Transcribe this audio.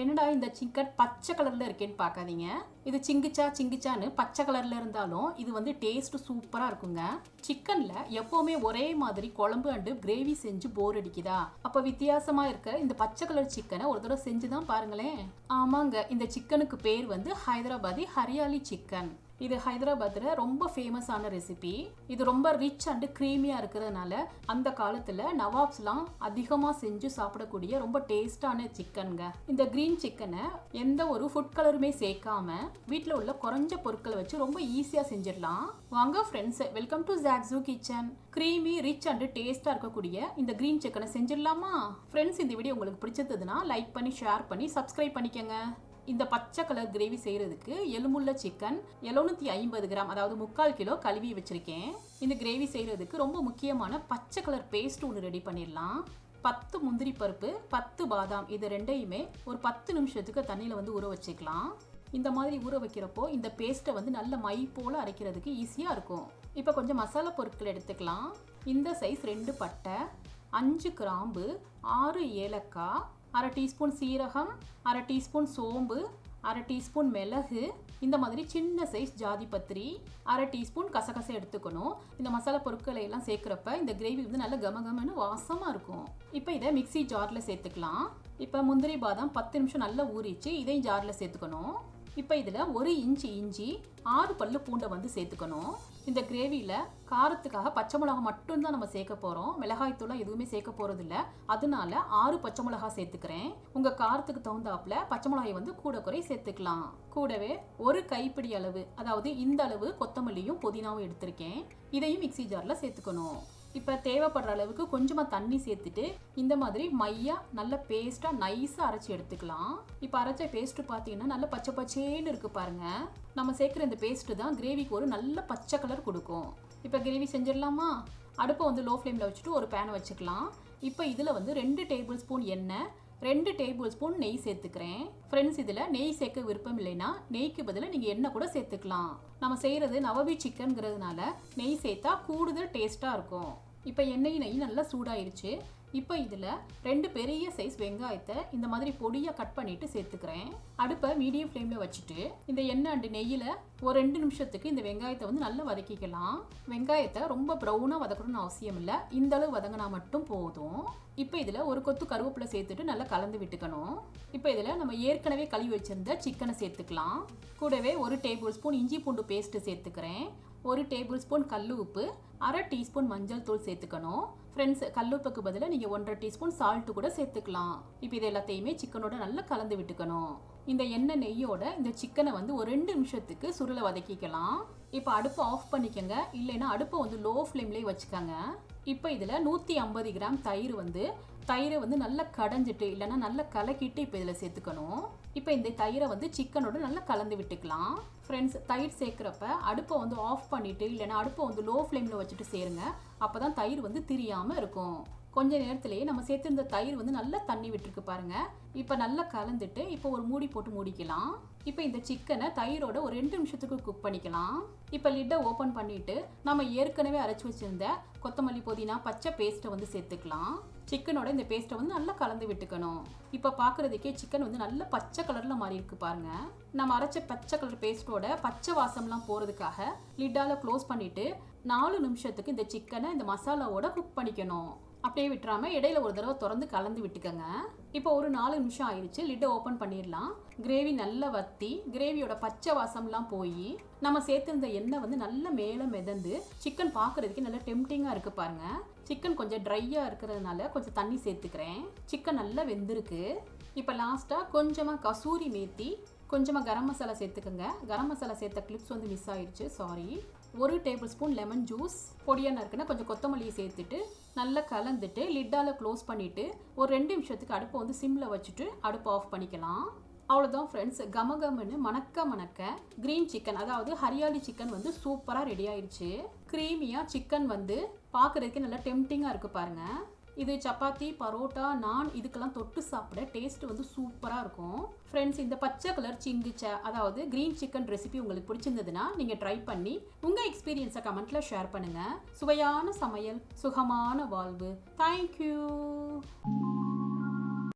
என்னடா இந்த சிங்கட் பச்சை கலரில் இருக்கேன்னு பார்க்காதீங்க. இது சிங்கிச்சா சிங்கிச்சான்னு பச்சை கலரில் இருந்தாலும் இது வந்து டேஸ்ட் சூப்பராக இருக்குங்க. சிக்கனில் எப்போவுமே ஒரே மாதிரி குழம்பு அண்டு கிரேவி செஞ்சு போர் அடிக்குதா? அப்போ வித்தியாசமாக இருக்க இந்த பச்சை கலர் சிக்கனை ஒரு தடவை செஞ்சு தான் பாருங்களேன். ஆமாங்க இந்த சிக்கனுக்கு பேர் வந்து ஹைதராபாதி ஹரியாலி சிக்கன் இது ஹைதராபாத்தில் ரொம்ப ஃபேமஸான ரெசிபி இது ரொம்ப ரிச் அண்டு க்ரீமியாக இருக்கிறதுனால அந்த காலத்தில் நவாப்ஸ்லாம் அதிகமாக செஞ்சு சாப்பிடக்கூடிய ரொம்ப டேஸ்டான சிக்கனுங்க இந்த க்ரீன் சிக்கனை எந்த ஒரு ஃபுட் கலருமே சேர்க்காம வீட்டில் உள்ள குறைஞ்ச பொருட்களை வச்சு ரொம்ப ஈஸியாக செஞ்சிடலாம். வாங்க ஃப்ரெண்ட்ஸ் வெல்கம் டு ஜாக்ஸூ கிச்சன் க்ரீமி ரிச் அண்டு டேஸ்ட்டாக இருக்கக்கூடிய இந்த க்ரீன் சிக்கனை செஞ்சிடலாமா? ஃப்ரெண்ட்ஸ் இந்த வீடியோ உங்களுக்கு பிடிச்சிருந்ததுன்னா லைக் பண்ணி ஷேர் பண்ணி சப்ஸ்கிரைப் பண்ணிக்கங்க. இந்த பச்சை கலர் கிரேவி செய்கிறதுக்கு எலும்புள்ள சிக்கன் எழுநூற்றி ஐம்பது கிராம் அதாவது முக்கால் கிலோ கழுவி வச்சுருக்கேன். இந்த கிரேவி செய்கிறதுக்கு ரொம்ப முக்கியமான பச்சை கலர் பேஸ்ட் ஒன்று ரெடி பண்ணிடலாம். பத்து முந்திரி பருப்பு பத்து பாதாம் இது ரெண்டையுமே ஒரு பத்து நிமிஷத்துக்கு தண்ணியில் வந்து ஊற வச்சுக்கலாம். இந்த மாதிரி ஊற வைக்கிறப்போ இந்த பேஸ்ட்டை வந்து நல்ல மை போல் அரைக்கிறதுக்கு ஈஸியாக இருக்கும். இப்போ கொஞ்சம் மசாலா பொருட்கள் எடுத்துக்கலாம். இந்த சைஸ் ரெண்டு பட்டை அஞ்சு கிராம்பு ஆறு ஏலக்காய் அரை டீஸ்பூன் சீரகம் அரை டீஸ்பூன் சோம்பு அரை டீஸ்பூன் மிளகு இந்த மாதிரி சின்ன சைஸ் ஜாதி பத்திரி அரை டீஸ்பூன் கசகசை எடுத்துக்கணும். இந்த மசாலா பொருட்களை எல்லாம் சேர்க்குறப்ப இந்த கிரேவி வந்து நல்ல கமகமன்னு வாசமாக இருக்கும். இப்போ இதை மிக்ஸி ஜாரில் சேர்த்துக்கலாம். இப்போ முந்திரி பாதாம் பத்து நிமிஷம் நல்லா ஊறிச்சு. இதையும் ஜாரில் சேர்த்துக்கணும். இப்போ இதில் ஒரு இஞ்சி இஞ்சி ஆறு பல்லு பூண்டை வந்து சேர்த்துக்கணும். இந்த கிரேவியில் காரத்துக்காக பச்சை மிளகா மட்டும்தான் நம்ம சேர்க்க போகிறோம் மிளகாய்த்தூளாக எதுவுமே சேர்க்க போகிறதில்ல அதனால ஆறு பச்சை மிளகா சேர்த்துக்கிறேன். உங்கள் காரத்துக்கு தகுந்தாப்புல பச்சை மிளகாய் வந்து கூட குறை சேர்த்துக்கலாம். கூடவே ஒரு கைப்பிடி அளவு அதாவது இந்த அளவு கொத்தமல்லியும் புதினாவும் எடுத்திருக்கேன். இதையும் மிக்ஸி ஜாரில் சேர்த்துக்கணும். இப்போ தேவைப்படுற அளவுக்கு கொஞ்சமாக தண்ணி சேர்த்துட்டு இந்த மாதிரி மையா நல்ல பேஸ்ட்டாக நைஸாக அரைச்சி எடுத்துக்கலாம். இப்போ அரைச்ச பேஸ்ட்டு பார்த்தீங்கன்னா நல்ல பச்சை பச்சேன்னு இருக்கு பாருங்க. நம்ம சேர்க்குற இந்த பேஸ்ட்டு தான் கிரேவிக்கு ஒரு நல்ல பச்சை கலர் கொடுக்கும். இப்போ கிரேவி செஞ்சிடலாமா? அடுப்பை வந்து லோ ஃப்ளேமில் வச்சுட்டு ஒரு பேனை வச்சுக்கலாம். இப்போ இதில் வந்து ரெண்டு டேபிள் ஸ்பூன் எண்ணெய் ரெண்டு டேபிள் ஸ்பூன் நெய் சேர்த்துக்கிறேன். ஃப்ரெண்ட்ஸ் இதில் நெய் சேர்க்க விருப்பம் இல்லைன்னா நெய்க்கு பதிலாக நீங்கள் எண்ணெய் கூட சேர்த்துக்கலாம். நம்ம செய்கிறது நவவி சிக்கன்ங்கிறதுனால நெய் சேர்த்தா கூடுதல் டேஸ்ட்டாக இருக்கும். இப்போ எண்ணெய் நெய் நல்லா சூடாயிருச்சு. இப்போ இதில் ரெண்டு பெரிய சைஸ் வெங்காயத்தை இந்த மாதிரி பொடியாக கட் பண்ணிட்டு சேர்த்துக்கிறேன். அடுப்பை மீடியம் ஃப்ளேமில் வச்சுட்டு இந்த எண்ணெய் அண்டு நெய்யில் ஒரு ரெண்டு நிமிஷத்துக்கு இந்த வெங்காயத்தை வந்து நல்லா வதக்கிக்கலாம். வெங்காயத்தை ரொம்ப ப்ரௌனாக வதக்கணும்னு அவசியம் இல்லை. இந்த அளவு வதங்கினா மட்டும் போதும். இப்போ இதில் ஒரு கொத்து கருவேப்பிலை சேர்த்துட்டு நல்லா கலந்து விட்டுக்கணும். இப்போ இதில் நம்ம ஏற்கனவே கழுவி வச்சுருந்த சிக்கனை சேர்த்துக்கலாம். கூடவே ஒரு டேபிள் ஸ்பூன் இஞ்சி பூண்டு பேஸ்ட்டு சேர்த்துக்கிறேன். ஒரு டேபிள் ஸ்பூன் கல் உப்பு அரை டீஸ்பூன் மஞ்சள் தூள் சேர்த்துக்கணும். ஃப்ரெண்ட்ஸ் கல்லுப்புக்கு பதிலாக நீங்கள் ஒன்றரை டீஸ்பூன் சால்ட்டு கூட சேர்த்துக்கலாம். இப்போ இது எல்லாத்தையுமே சிக்கனோட நல்லா கலந்து விட்டுக்கணும். இந்த எண்ணெய் நெய்யோட இந்த சிக்கனை வந்து ஒரு ரெண்டு நிமிஷத்துக்கு சுருளை வதக்கிக்கலாம். இப்போ அடுப்பை ஆஃப் பண்ணிக்கோங்க. இல்லைன்னா அடுப்பை வந்து லோ ஃப்ளேம்லேயே வச்சுக்கோங்க. இப்போ இதில் நூற்றி ஐம்பது கிராம் தயிர் வந்து தயிரை வந்து நல்லா கடைஞ்சிட்டு இல்லைன்னா நல்லா கலக்கிட்டு இப்போ இதில் சேர்த்துக்கணும். இப்போ இந்த தயிரை வந்து சிக்கனோட நல்லா கலந்து விட்டுக்கலாம். ஃப்ரெண்ட்ஸ் தயிர் சேர்க்குறப்ப அடுப்பை வந்து ஆஃப் பண்ணிவிட்டு இல்லைன்னா அடுப்பை வந்து லோ ஃப்ளேமில் வச்சுட்டு சேருங்க. அப்போ தான் தயிர் வந்து திரியாமல் இருக்கும். கொஞ்ச நேரத்திலேயே நம்ம சேர்த்துருந்த தயிர் வந்து நல்லா தண்ணி விட்டுருக்கு பாருங்க. இப்போ நல்லா கலந்துட்டு இப்போ ஒரு மூடி போட்டு மூடிக்கலாம். இப்போ இந்த சிக்கனை தயிரோட ஒரு ரெண்டு நிமிஷத்துக்கு குக் பண்ணிக்கலாம். இப்போ லிட்டை ஓப்பன் பண்ணிட்டு நம்ம ஏற்கனவே அரைச்சி வச்சிருந்த கொத்தமல்லி புதினா பச்சை பேஸ்ட்டை வந்து சேர்த்துக்கலாம். சிக்கனோட இந்த பேஸ்ட்டை வந்து நல்லா கலந்து விட்டுக்கணும். இப்போ பார்க்குறதுக்கே சிக்கன் வந்து நல்ல பச்சை கலரில் மாறி இருக்கு பாருங்க. நம்ம அரைச்ச பச்சை கலர் பேஸ்ட்டோட பச்சை வாசம்லாம் போகிறதுக்காக லிட்டால் க்ளோஸ் பண்ணிவிட்டு நாலு நிமிஷத்துக்கு இந்த சிக்கனை இந்த மசாலாவோட குக் பண்ணிக்கணும். அப்படியே விட்டுறாம இடையில ஒரு தடவை திறந்து கலந்து விட்டுக்கோங்க. இப்போ ஒரு நாலு நிமிஷம் ஆயிடுச்சு. லிட்டை ஓப்பன் பண்ணிடலாம். கிரேவி நல்லா வத்தி கிரேவியோட பச்சை வாசம்லாம் போய் நம்ம சேர்த்துருந்த எண்ணெய் வந்து நல்லா மேலே மிதந்து சிக்கன் பார்க்குறதுக்கு நல்லா டெம்டிங்காக இருக்கு பாருங்க. சிக்கன் கொஞ்சம் ட்ரையாக இருக்கிறதுனால கொஞ்சம் தண்ணி சேர்த்துக்கிறேன். சிக்கன் நல்லா வெந்திருக்கு. இப்போ லாஸ்ட்டாக கொஞ்சமாக கசூரி மேத்தி கொஞ்சமாக கரம் மசாலா சேர்த்துக்கோங்க. கரம் மசாலா சேர்த்த கிளிப்ஸ் வந்து மிஸ் ஆயிடுச்சு. சாரி ஒரு டேபிள் ஸ்பூன் லெமன் ஜூஸ் பொடியாக நறுக்குன்னா கொஞ்சம் கொத்தமல்லியை சேர்த்துட்டு நல்லா கலந்துட்டு லிட்டால் க்ளோஸ் பண்ணிவிட்டு ஒரு ரெண்டு நிமிஷத்துக்கு அடுப்பை வந்து சிம்மில் வச்சுட்டு அடுப்பை ஆஃப் பண்ணிக்கலாம். அவ்வளோதான் ஃப்ரெண்ட்ஸ் கமகமன்னு மணக்க மணக்க க்ரீன் சிக்கன் அதாவது ஹரியாலி சிக்கன் வந்து சூப்பராக ரெடி ஆயிடுச்சு. க்ரீமியாக சிக்கன் வந்து பார்க்குறதுக்கே நல்லா டெம்டிங்காக இருக்குது பாருங்கள் இது சப்பாத்தி பரோட்டா நான் இதுக்கெல்லாம் தொட்டு சாப்பிட டேஸ்ட் வந்து சூப்பராக இருக்கும். ஃப்ரெண்ட்ஸ் இந்த பச்சை கலர் சிங்கிச்ச அதாவது க்ரீன் சிக்கன் ரெசிபி உங்களுக்கு பிடிச்சிருந்ததுன்னா நீங்கள் ட்ரை பண்ணி உங்கள் எக்ஸ்பீரியன்ஸை கமெண்ட்டில் ஷேர் பண்ணுங்கள் சுவையான சமையல் சுகமான வாழ்வு. தேங்க்யூ